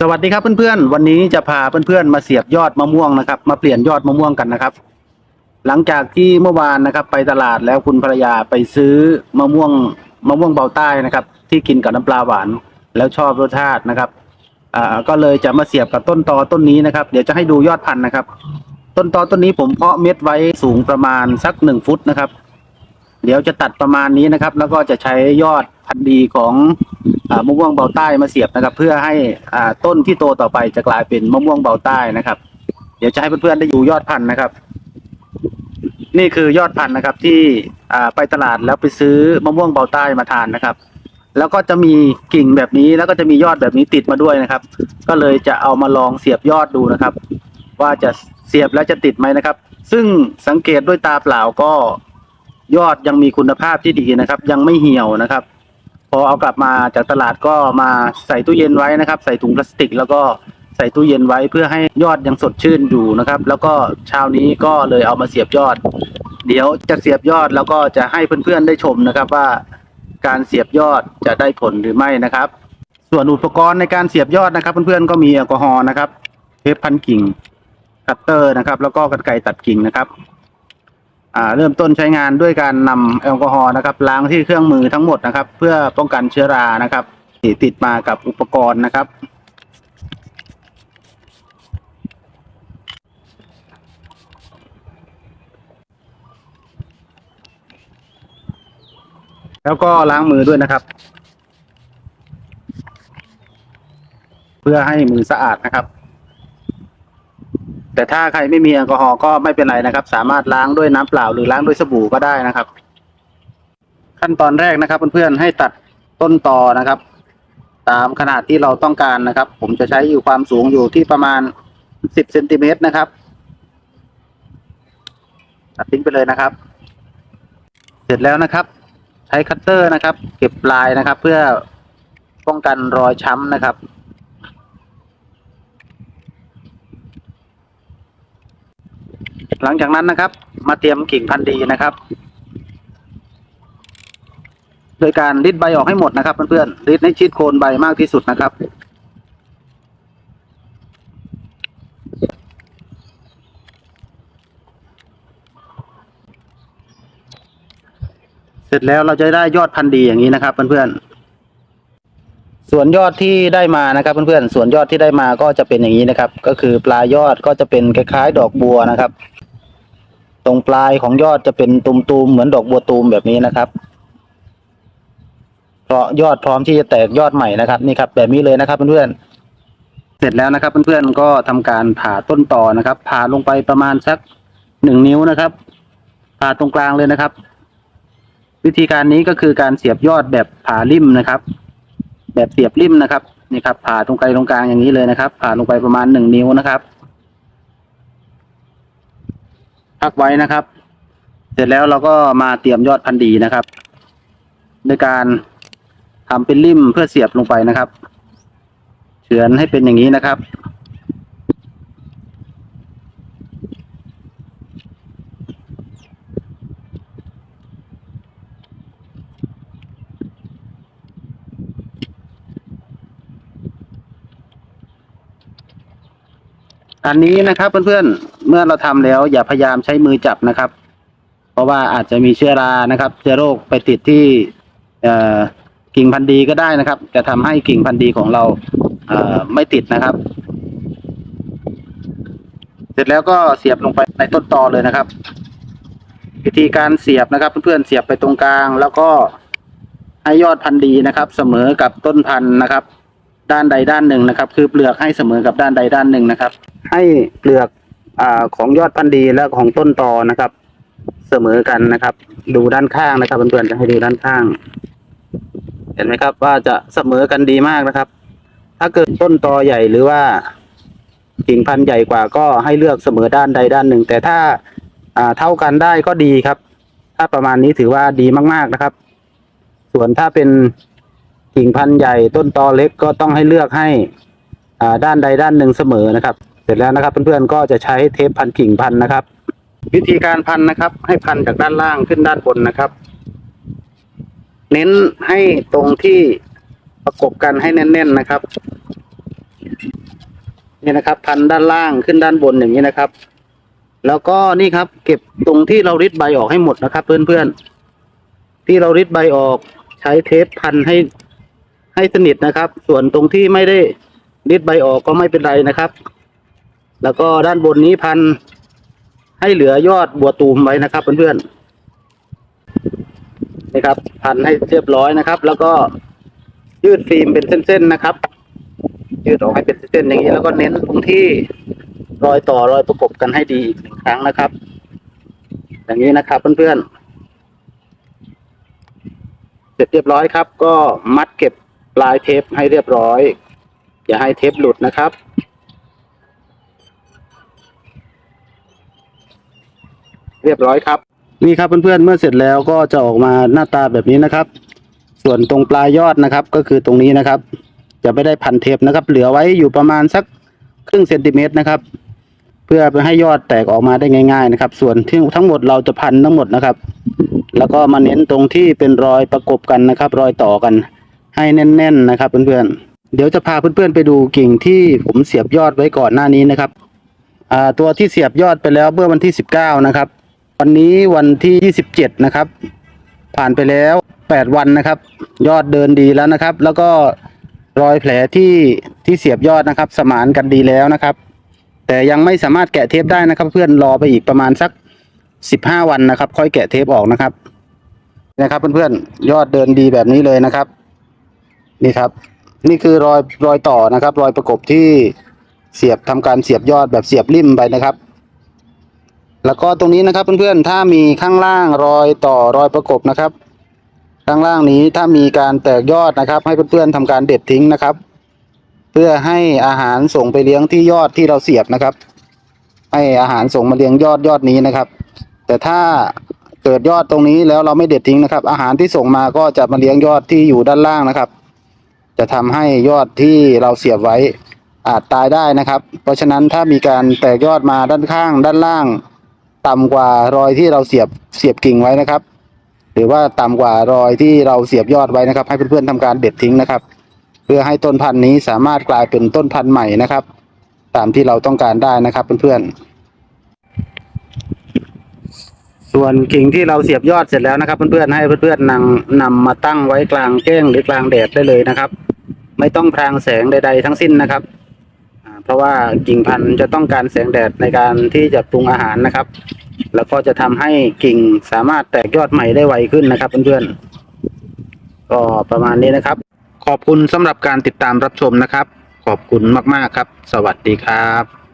สวัสดีครับเพื่อนๆ วันนี้จะพาเพื่อนๆมาเสียบยอดมะม่วงนะครับ มาเปลี่ยนยอดมะม่วงกันนะครับ หลังจากที่เมื่อวานนะครับ ไปตลาดแล้วคุณภรรยาไปซื้อมะม่วงมะม่วงเบาใต้นะครับ ที่กินกับน้ำปลาหวานแล้วชอบรสชาตินะครับอ่าก็เลยจะมาเสียบกับต้นตอต้นนี้นะครับ เดี๋ยวจะให้ดูยอดพันธุ์นะครับ ต้นตอต้นนี้ผมเพาะเม็ดไว้สูงประมาณสักหนึ่งฟุตนะครับ เดี๋ยวจะตัดประมาณนี้นะครับ แล้วก็จะใช้ยอด พันธุ์ดีของอมะม่วงเบาใต้มาเสียบนะครับ เพื่อให้ต้นที่โตต่อไปจะกลายเป็นมะม่วงเบาใต้นะครับ เดี๋ยวจะให้เพื่อนๆได้ดูยอดพันธุ์นะครับ นี่คือยอดพันธุ์นะครับที่ไปตลาดแล้วไปซื้อมะม่วงเบาใต้มาทานนะครับ แล้วก็จะมีกิ่งแบบนี้แล้วก็จะมียอดแบบนี้ติดมาด้วยนะครับ ก็เลยจะเอามาลองเสียบยอดดูนะครับ ว่าจะเสียบแล้วจะติดไหมนะครับ ซึ่งสังเกตด้วยตาเปล่าก็ยอดยังมีคุณภาพที่ดีนะครับ ยังไม่เหี่ยวนะครับ อเอากลับมาจากตลาดก็มาใส่ตู้เย็นไว้นะครับ ใส่ถุงพลาสติก แล้วก็ใส่ตู้เย็นไว้เพื่อให้ยอดยังสดชื่นอยู่นะครับ แล้วก็เช้านี้ก็เลยเอามาเสียบยอด เดี๋ยวจะเสียบยอดแล้วก็จะให้เพื่อนๆได้ชมนะครับว่าการเสียบยอดจะได้ผลหรือไม่นะครับ ส่วนอุปกรณ์ในการเสียบยอดนะครับ เพื่อนๆก็มีแอลกอฮอล์นะครับ เทปพันกิ่ง คัตเตอร์นะครับ แล้วก็กรรไกรตัดกิ่งนะครับ เริ่มต้นใช้งานด้วยการนำแอลกอฮอล์นะครับล้างที่เครื่องมือทั้งหมดนะครับ เพื่อป้องกันเชื้อรานะครับที่ติดมากับอุปกรณ์นะครับแล้วก็ล้างมือด้วยนะครับ เพื่อให้มือสะอาดนะครับ แต่ถ้าใครไม่มีแอลกอฮอล์ก็ไม่เป็นไรนะครับ สามารถล้างด้วยน้ำเปล่าหรือล้างด้วยสบู่ก็ได้นะครับ ขั้นตอนแรกนะครับเพื่อนๆให้ตัดต้นตอนะครับ ตามขนาดที่เราต้องการนะครับ ผมจะใช้อยู่ความสูงอยู่ที่ประมาณสิบเซนติเมตรนะครับตัดทิ้งไปเลยนะครับ เสร็จแล้วนะครับ ใช้คัตเตอร์นะครับ เก็บลายนะครับ เพื่อป้องกันรอยช้ำนะครับ หลังจากนั้นนะครับ มาเตรียมกิ่งพันธุ์ดีนะครับ โดยการริดใบออกให้หมดนะครับเพื่อนๆริดให้ชิดโคนใบมากที่สุดนะครับเสร็จแล้วเราจะได้ยอดพันธุ์ดีอย่างนี้นะครับเพื่อนๆ ส่วนยอดที่ได้มานะครับเพื่อนๆ ส่วนยอดที่ได้มาก็จะเป็นอย่างนี้นะครับ ก็คือปลายยอดก็จะเป็นคล้ายๆ ดอกบัวนะครับ ตรงปลายของยอดจะเป็นตุมๆเหมือนดอกบัวตูมแบบนี้นะครับเพราะยอดพร้อมที่จะแตกยอดใหม่นะครับนี่ครับ แบบนี้เลยนะครับเพื่อนๆเสร็จแล้วนะครับเพื่อนๆก็ทำการผ่าต้นต่อนะครับ ผ่าลงไปประมาณสักหนึ่งนิ้วนะครับ ผ่าตรงกลางเลยนะครับ วิธีการนี้ก็คือการเสียบยอดแบบผ่าริมนะครับ แบบเสียบริมนะครับนี่ครับ ผ่าตรงไกลตรงกลางอย่างนี้เลยนะครับ ผ่าลงไปประมาณหนึ่งนิ้วนะครับ พักไว้นะครับ เสร็จแล้วเราก็มาเตรียมยอดพันธุ์ดีนะครับโดยการทำเป็นริมเพื่อเสียบลงไปนะครับ เฉือนให้เป็นอย่างนี้นะครับ อันนี้นะครับเพื่อนๆ เมื่อเราทำแล้วอย่าพยายามใช้มือจับนะครับ เพราะว่าอาจจะมีเชื้อรานะครับ เชื้อโรคไปติดที่กิ่งพันธุ์ดีก็ได้นะครับ จะทำให้กิ่งพันธุ์ดีของเราเไม่ติดนะครับ เสร็จแล้วก็เสียบลงไปในต้นตอเลยนะครับ วิธีการเสียบนะครับ เพื่อนๆเสียบไปตรงกลาง แล้วก็ให้ยอดพันธุ์ดีนะครับ เสมอกับต้นพันธุ์นะครับ ด้านใดด้านหนึ่งนะครับ คือเปลือกให้เสมอกับด้านใดด้านหนึ่งนะครับ ให้เปลือก อ่าของยอดพันธุ์ดีและของต้นตอนะครับ เสมอกันนะครับ ดูด้านข้างนะครับเพื่อนๆจะให้ดูด้านข้าง เห็นไหมครับ ว่าจะเสมอกันดีมากนะครับ ถ้าเกิดต้นตอใหญ่หรือว่ากิ่งพันธุ์ใหญ่กว่าก็ให้เลือกเสมอด้านใดด้านหนึ่ง แต่ถ้าอ่าเท่ากันได้ก็ดีครับ ถ้าประมาณนี้ถือว่าดีมากๆนะครับ ส่วนถ้าเป็นกิ่งพันธุ์ใหญ่ต้นตอเล็กก็ต้องให้เลือกให้ด้านใดด้านหนึ่งเสมอนะครับ เสร็จแล้วนะครับเพื่อนๆก็จะใช้เทปพันกิ่งพันนะครับ วิธีการพันนะครับ ให้พันจากด้านล่างขึ้นด้านบนนะครับ เน้นให้ตรงที่ประกบกันให้แน่น ๆนะครับ นี่นะครับ พันด้านล่างขึ้นด้านบนอย่างนี้นะครับ แล้วก็นี่ครับ เก็บตรงที่เราริดใบออกให้หมดนะครับ เพื่อนๆที่เราริดใบออกใช้เทปพันให้ให้สนิทนะครับ ส่วนตรงที่ไม่ได้ริดใบออกก็ไม่เป็นไรนะครับ แล้วก็ด้านบนนี้พันให้เหลือยอดบัวตูมไว้นะครับเพื่อนๆนี่ครับ พันให้เรียบร้อยนะครับ แล้วก็ยืดฟิล์มเป็นเส้นๆนะครับ ยืดออกให้เป็นเส้นๆอย่างนี้ แล้วก็เน้นตรงที่รอยต่อรอยประกบกันให้ดีอีกหนึ่งครั้งนะครับ อย่างนี้นะครับเพื่อนๆเสร็จเรียบร้อยครับ ก็มัดเก็บปลายเทปให้เรียบร้อย อย่าให้เทปหลุดนะครับ เรียบร้อยครับ นี่ครับเพื่อนๆเมื่อเสร็จแล้วก็จะออกมาหน้าตาแบบนี้นะครับ ส่วนตรงปลายยอดนะครับ ก็คือตรงนี้นะครับ จะไม่ได้พันเทปนะครับ เหลือไว้อยู่ประมาณสักครึ่งเซนติเมตรนะครับ เพื่อไปให้ยอดแตกออกมาได้ง่าย ๆ นะครับ ส่วนที่ทั้งหมดเราจะพันทั้งหมดนะครับ แล้วก็มาเน้นตรงที่เป็นรอยประกบกันนะครับ รอยต่อกัน ให้แน่น ๆนะครับ เพื่อนๆเดี๋ยวจะพาเพื่อนๆไปดูกิ่งที่ผมเสียบยอดไว้ก่อนหน้านี้นะครับตัวที่เสียบยอดไปแล้วเมื่อวันที่สิบเก้านะครับ วันนี้วันที่ยี่สิบเจ็ดนะครับ ผ่านไปแล้วแปดวันนะครับ ยอดเดินดีแล้วนะครับ แล้วก็รอยแผลที่ที่เสียบยอดนะครับ สมานกันดีแล้วนะครับ แต่ยังไม่สามารถแกะเทปได้นะครับ เพื่อนรอไปอีกประมาณสักสิบห้าวันนะครับ ค่อยแกะเทปออกนะครับนะครับ เพื่อนๆยอดเดินดีแบบนี้เลยนะครับ นี่ครับ นี่คือรอยรอยต่อนะครับ รอยประกบที่เสียบทำการเสียบยอดแบบเสียบริมไปนะครับ แล้วก็ตรงนี้นะครับเพื่อนๆ ถ้ามีข้างล่างรอยต่อรอยประกบนะครับ ข้างล่างนี้ถ้ามีการแตกยอดนะครับ ให้เพื่อนๆทำการเด็ดทิ้งนะครับ เพื่อให้อาหารส่งไปเลี้ยงที่ยอดที่เราเสียบนะครับ ให้อาหารส่งมาเลี้ยงยอดยอดนี้นะครับ แต่ถ้าเกิดยอดตรงนี้แล้วเราไม่เด็ดทิ้งนะครับ อาหารที่ส่งมาก็จะมาเลี้ยงยอดที่อยู่ด้านล่างนะครับ จะทำให้ยอดที่เราเสียบไว้อาจตายได้นะครับ เพราะฉะนั้นถ้ามีการแตกยอดมาด้านข้างด้านล่าง ต่ำกว่ารอยที่เราเสียบเสียบกิ่งไว้นะครับ หรือว่าต่ำกว่ารอยที่เราเสียบยอดไว้นะครับ ให้เพื่อนๆทำการเด็ดทิ้งนะครับ เพื่อให้ต้นพันธุ์นี้สามารถกลายเป็นต้นพันธุ์ใหม่นะครับ ตามที่เราต้องการได้นะครับเพื่อนๆส่วนกิ่งที่เราเสียบยอดเสร็จแล้วนะครับ เพื่อนๆให้เพื่อนๆนำนำมาตั้งไว้กลางแจ้งหรือกลางแดดได้เลยนะครับ ไม่ต้องพรางแสงใด ๆ ทั้งสิ้นนะครับเพราะว่ากิ่งพันธุ์จะต้องการแสงแดดในการที่จะปรุงอาหารนะครับ แล้วก็จะทำให้กิ่งสามารถแตกยอดใหม่ได้ไวขึ้นนะครับเพื่อนๆก็ประมาณนี้นะครับ ขอบคุณสำหรับการติดตามรับชมนะครับ ขอบคุณมากๆครับ สวัสดีครับ